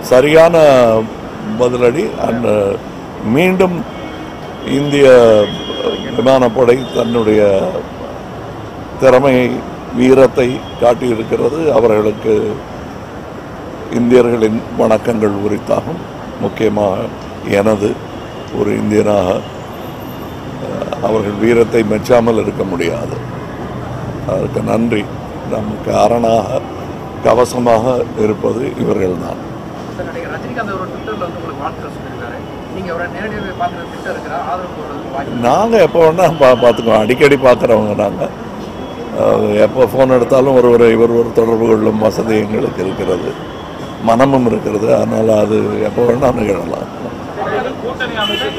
சரியான பதிலடி அண்ட் மீண்டும் இந்திய விமானப்படை தன்னுடைய திறமையை வீரத்தை காட்டியிருக்கிறது. அவர்களுக்கு இந்தியர்களின் வணக்கங்கள் உரித்தாகும். முக்கியமாக எனது ஒரு இந்தியனாக அவர்கள் வீரத்தை மெச்சாமல் இருக்க முடியாது. அதற்கு நன்றி. நமக்கு அரணாக கவசமாக இருப்பது போடுறதுக்கு வாய்ப்பு நாங்கள் எப்போ வேணால் பா பார்த்துக்குவோம். அடிக்கடி பார்க்குறவங்க நாங்கள் எப்போ ஃபோன் எடுத்தாலும் ஒருவரை இவர் ஒரு தொடர்பு கொள்ளும் வசதி எங்களுக்கு இருக்கிறது. மனமும் இருக்கிறது. அதனால் அது எப்போ வேணால் நிகழலாம். கூட்டணி அமைச்சர்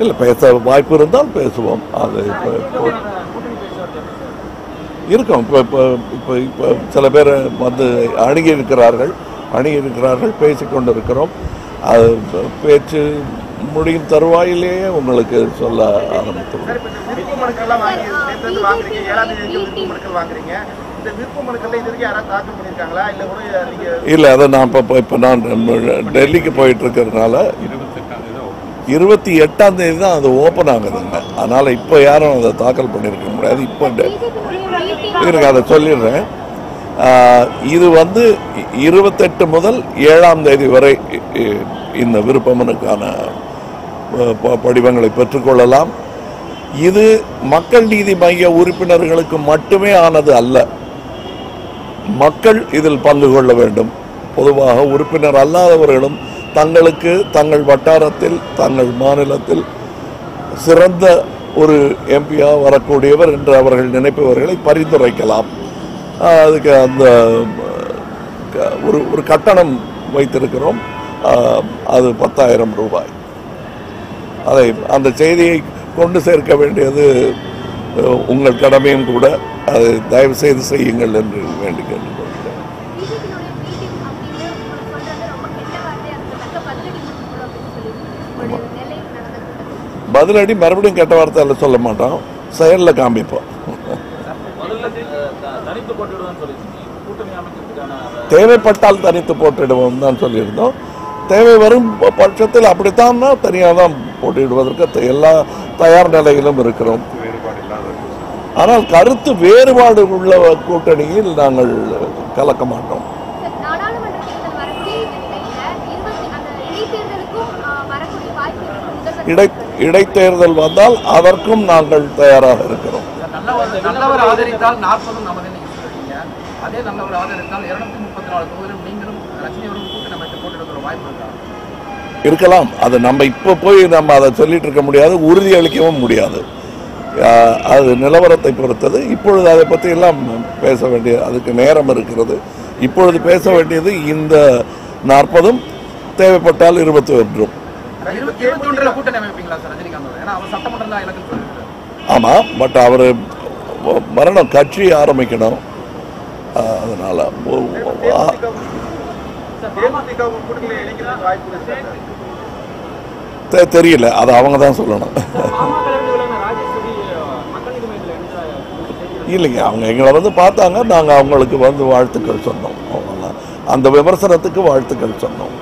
இல்லை பேச வாய்ப்பு இருந்தால் பேசுவோம். அது இப்போ இருக்கும். இப்போ இப்போ இப்போ இப்போ சில பேர் வந்து அணுகி இருக்கிறார்கள் அணுகி இருக்கிறார்கள் பேசிக்கொண்டு இருக்கிறோம் அது பேச்சு முடியும் தருவாயிலேயே உங்களுக்கு சொல்ல நீங்க இல்லை அதை நான் இப்போ இப்போ நான் டெல்லிக்கு போயிட்டு இருக்கிறதுனால இருபத்தி எட்டாம் தேதி தான் அது ஓப்பன் ஆகுதுங்க. அதனால் இப்போ யாரும் அதை தாக்கல் பண்ணியிருக்க முடியாது. இப்போ இருக்கு அதை சொல்லிடுறேன். ஆஹ், இது வந்து இருபத்தெட்டு முதல் ஏழாம் தேதி வரை இந்த விருப்பமனுக்கான ப- படிவங்களை பெற்றுக்கொள்ளலாம். இது மக்கள் நீதி மைய உறுப்பினர்களுக்கு மட்டுமே ஆனது அல்ல. மக்கள் இதில் பங்கு கொள்ள வேண்டும். பொதுவாக உறுப்பினர் அல்லாதவர்களும் தங்களுக்கு தங்கள் வட்டாரத்தில் தங்கள் மாநிலத்தில் சிறந்த ஒரு எம்பியாக வரக்கூடியவர் என்று அவர்கள் நினைப்பவர்களை பரிந்துரைக்கலாம். அதுக்கு அந்த க- ஒரு ஒரு கட்டணம் வைத்திருக்கிறோம். அது பத்தாயிரம் ரூபாய். அதை அந்த செய்தியை கொண்டு சேர்க்க வேண்டியது உங்கள் கடமையும் கூட. அதை தயவு செய்து செய்யுங்கள் என்று வேண்டி கேட்டுக்கொள்கிறேன். பதிலடி மறுபடியும் கெட்ட வார்த்தையில் சொல்ல மாட்டோம். செயலில் காமிப்போம். தேவைப்பட்டால் தனித்து போட்டிடுவோம் தான் சொல்லியிருந்தோம். தேவை வரும் பட்சத்தில் அப்படித்தான்னா தனியாக தான் போட்டியிடுவதற்கு எல்லா தயார் நிலையிலும் இருக்கிறோம். ஆனால் கருத்து வேறுபாடு உள்ள கூட்டணியில் நாங்கள் கலக்க மாட்டோம். இடை இடைத்தேர்தல் வந்தால் அதற்கும் நாங்கள் தயாராக இருக்கிறோம். இருக்கலாம். அது நம்ம இப்போ போய் நம்ம அதை சொல்லிட்டு இருக்க முடியாது உறுதியளிக்கவும் முடியாது. ஆஹ் அது நிலவரத்தை பொறுத்தது. இப்பொழுது அதை பற்றி எல்லாம் பேச வேண்டிய அதுக்கு நேரம் இருக்கிறது. இப்பொழுது பேச வேண்டியது இந்த நாற்பதும் தேவைப்பட்டால் இருபத்தி ஒன்றும். ஆமாம் பட் அவர் மரணம் கட்சி ஆரம்பிக்கணும். அதனால தெரியல. அது அவங்க தான் சொல்லணும். இல்லைங்க அவங்க எங்களை வந்து பார்த்தாங்க. நாங்கள் அவங்களுக்கு வந்து வாழ்த்துக்கள் சொன்னோம். அவ்வளவுதான். அந்த விமர்சனத்துக்கு வாழ்த்துக்கள் சொன்னோம்.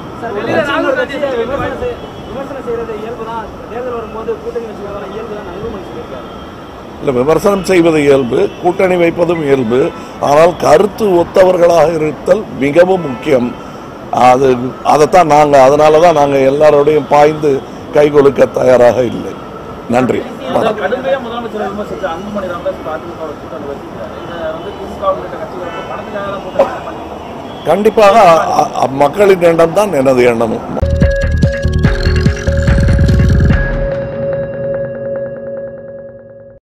விமர்சனம் செய்யறது இயல்பு தான் தேர்தல் வரும்போது கூட்டணி வச்சுக்கிறதா இயல்பு தான் அன்புமணி சொல்லியிருக்காரு இல்லை விமர்சனம் செய்வது இயல்பு கூட்டணி வைப்பதும் இயல்பு. ஆனால் கருத்து ஒத்தவர்களாக இருத்தல் மிகவும் முக்கியம். அது அதைத்தான் நாங்கள் அதனால தான் நாங்கள் எல்லாரோடையும் பாய்ந்து கைகொலுக்க தயாராக இல்லை. நன்றி. கண்டிப்பாக மக்களின் எண்ணம் தான் எனது எண்ணமும்.